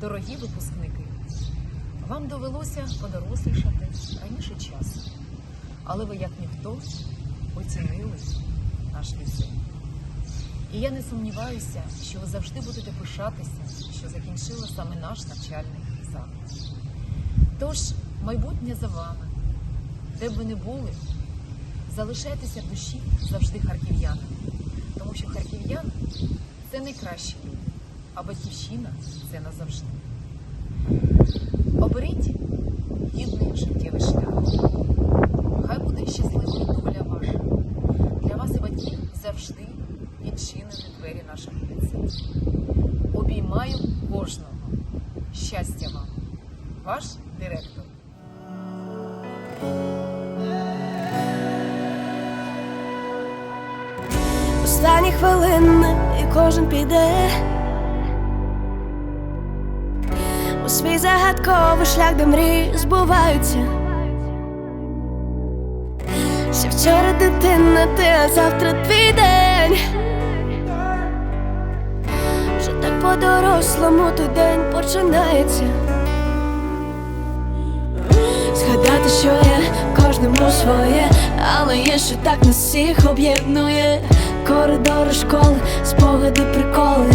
Дорогі випускники, вам довелося подорослішати раніше часу, але ви, як ніхто, оцінили наш ліцей. І я не сумніваюся, що ви завжди будете пишатися, що закінчили саме наш навчальний заклад. Тож, майбутнє за вами, де б ви не були, залишайтеся в душі завжди харків'янами, тому що харків'яни це найкращі люди, а батьківщина це назавжди. Оберіть гідний життєвий шлях. Хай буде щасливою доля ваша. Для вас батьків завжди відчинені двері нашого ліцею. Обіймаю кожного. Щастя вам, ваш директор. Останні хвилини і кожен піде свій загадковий шлях, де мрії збуваються. Ще вчора дитина, ти, а завтра твій день. Вже так по-дорослому той день починається. Згадати, що є кожному своє, але є, що так нас всіх об'єднує. Коридори школи, спогади, приколи,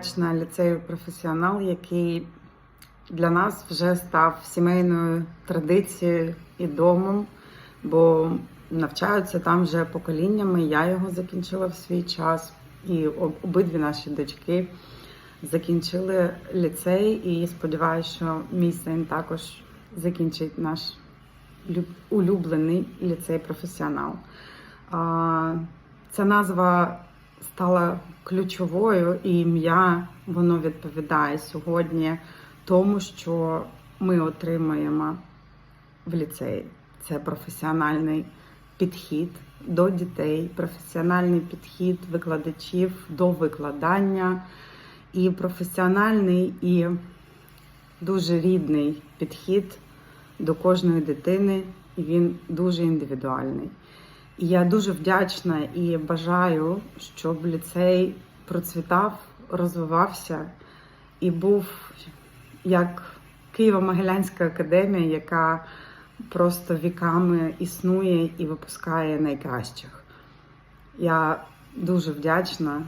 вдячна ліцею професіонал, який для нас вже став сімейною традицією і домом, бо навчаються там вже поколіннями. Я його закінчила в свій час, і обидві наші дочки закінчили ліцей. І сподіваюся, що мій син також закінчить наш улюблений ліцей професіонал. Ця назва стала ключовою, і ім'я воно відповідає сьогодні тому, що ми отримуємо в ліцеї. Це професіональний підхід до дітей, професіональний підхід викладачів до викладання, і професіональний і дуже рідний підхід до кожної дитини, і він дуже індивідуальний. Я дуже вдячна і бажаю, щоб ліцей процвітав, розвивався і був як Києво-Могилянська академія, яка просто віками існує і випускає найкращих. Я дуже вдячна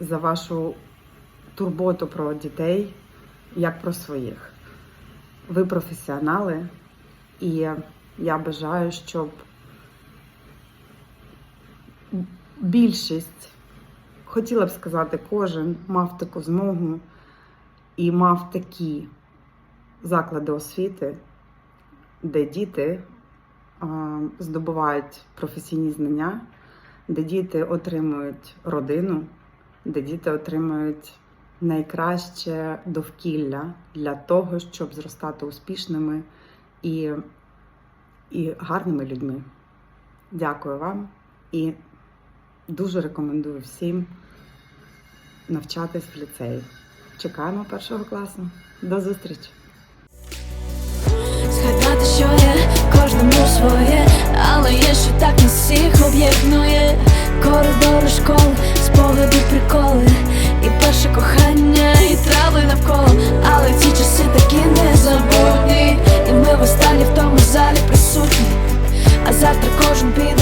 за вашу турботу про дітей, як про своїх. Ви професіонали, і я бажаю, щоб більшість, хотіла б сказати, кожен мав таку змогу і мав такі заклади освіти, де діти здобувають професійні знання, де діти отримують родину, де діти отримують найкраще довкілля для того, щоб зростати успішними і, і гарними людьми. Дякую вам і дуже рекомендую всім навчатись в ліцеї. Чекаємо першого класу. До зустрічі! Згадати, що є кожному своє, але є, що так нас всіх об'єднує. Коридори школи, спогади, приколи, і перше кохання, і трави навколо. Але ці часи такі незабутні, і ми в останні в тому залі присутні. А завтра кожен піде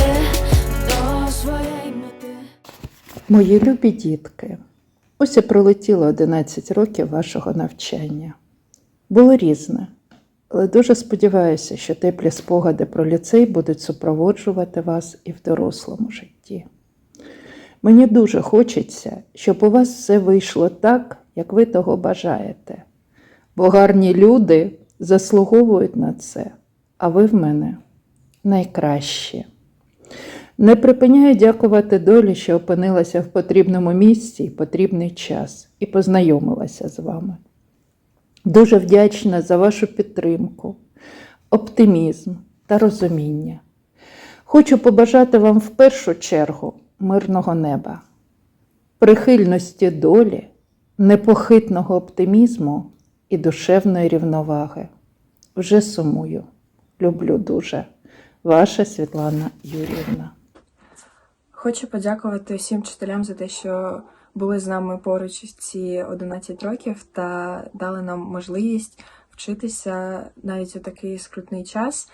Мої любі дітки, ось і пролетіло 11 років вашого навчання. Було різне, але дуже сподіваюся, що теплі спогади про ліцей будуть супроводжувати вас і в дорослому житті. Мені дуже хочеться, щоб у вас все вийшло так, як ви того бажаєте, бо гарні люди заслуговують на це, а ви в мене найкращі. Не припиняю дякувати долі, що опинилася в потрібному місці і потрібний час, і познайомилася з вами. Дуже вдячна за вашу підтримку, оптимізм та розуміння. Хочу побажати вам в першу чергу мирного неба, прихильності долі, непохитного оптимізму і душевної рівноваги. Вже сумую, люблю дуже. Ваша Світлана Юрівна. Хочу подякувати всім вчителям за те, що були з нами поруч ці 11 років та дали нам можливість вчитися навіть у такий скрутний час.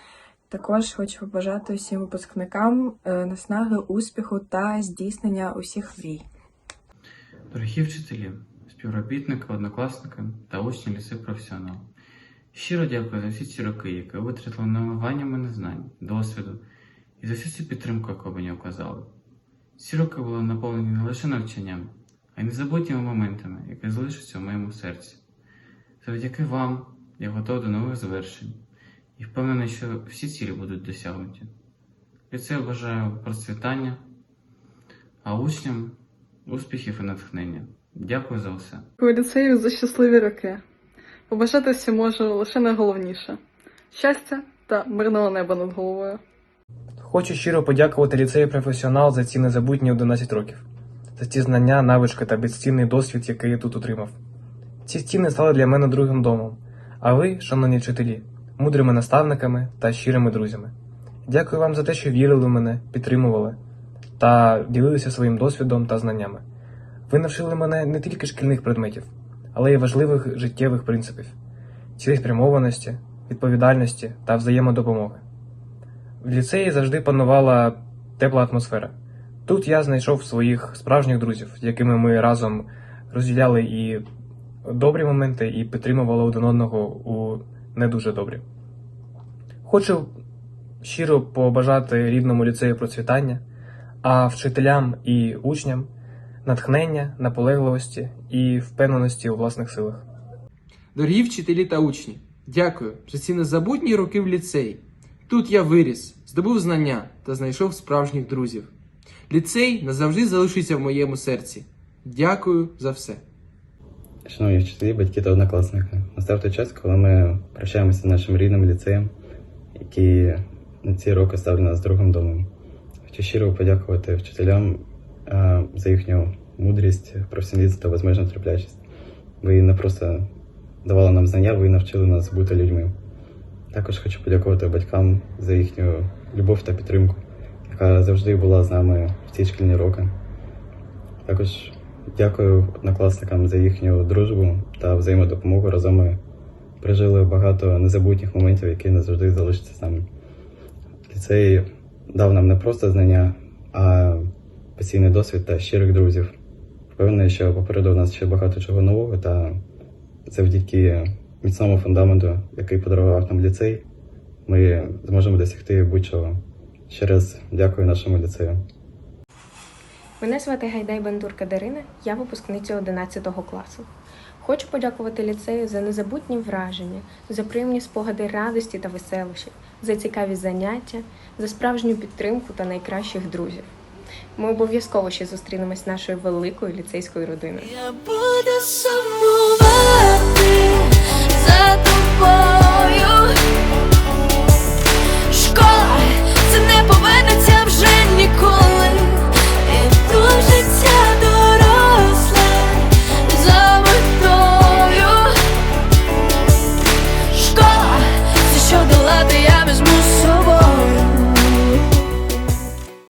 Також хочу побажати усім випускникам е, наснаги, успіху та здійснення усіх мрій. Дорогі вчителі, співробітники, однокласники та учні ліцею професіонал. Щиро дякую за всі ці роки, які ви витратили на мене знань, досвіду і за всю цю підтримку, яку мені оказали. Ці роки були наповнені не лише навчанням, а й незабутніми моментами, які залишаться в моєму серці. Завдяки вам я готовий до нових звершень і впевнений, що всі цілі будуть досягнуті. Від Ліцею бажаю процвітання, а учням успіхів і натхнення. Дякую за все. Дякую ліцею за щасливі роки. Побажатися можу лише найголовніше щастя та мирного неба над головою. Хочу щиро подякувати ліцею професіонал за ці незабутні 11 років, за ті знання, навички та безцінний досвід, який я тут отримав. Ці стіни стали для мене другим домом, а ви, шановні вчителі, мудрими наставниками та щирими друзями. Дякую вам за те, що вірили в мене, підтримували та ділилися своїм досвідом та знаннями. Ви навчили мене не тільки шкільних предметів, але й важливих життєвих принципів, цілеспрямованості, відповідальності та взаємодопомоги. В ліцеї завжди панувала тепла атмосфера. Тут я знайшов своїх справжніх друзів, з якими ми разом розділяли і добрі моменти, і підтримували один одного у не дуже добрі. Хочу щиро побажати рідному ліцею процвітання, а вчителям і учням натхнення, наполегливості і впевненості у власних силах. Дорогі вчителі та учні, дякую за ці незабутні роки в ліцеї. Тут я виріс, здобув знання та знайшов справжніх друзів. Ліцей назавжди залишиться в моєму серці. Дякую за все. Шановні вчителі, батьки та однокласники, настав той час, коли ми прощаємося з нашим рідним ліцеєм, який на ці роки став для нас другим домом. Хочу щиро подякувати вчителям за їхню мудрість, професіоналізм та безмежну терплячість. Ви не просто давали нам знання, ви навчили нас бути людьми. Також хочу подякувати батькам за їхню любов та підтримку, яка завжди була з нами в ці шкільні роки. Також дякую однокласникам за їхню дружбу та взаємодопомогу. Разом ми пережили багато незабутніх моментів, які назавжди залишаться з нами. Ліцей дав нам не просто знання, а постійний досвід та щирих друзів. Впевнений, що попереду у нас ще багато чого нового, та завдяки міцному фундаменту, який подарував нам ліцей, ми зможемо досягти будь-чого. Ще раз дякую нашому ліцею. Мене звати Гайдай Бандурка Дарина, я випускниця 11 класу. Хочу подякувати ліцею за незабутні враження, за приємні спогади радості та веселощів, за цікаві заняття, за справжню підтримку та найкращих друзів. Ми обов'язково ще зустрінемось з нашою великою ліцейською родиною. Я буду за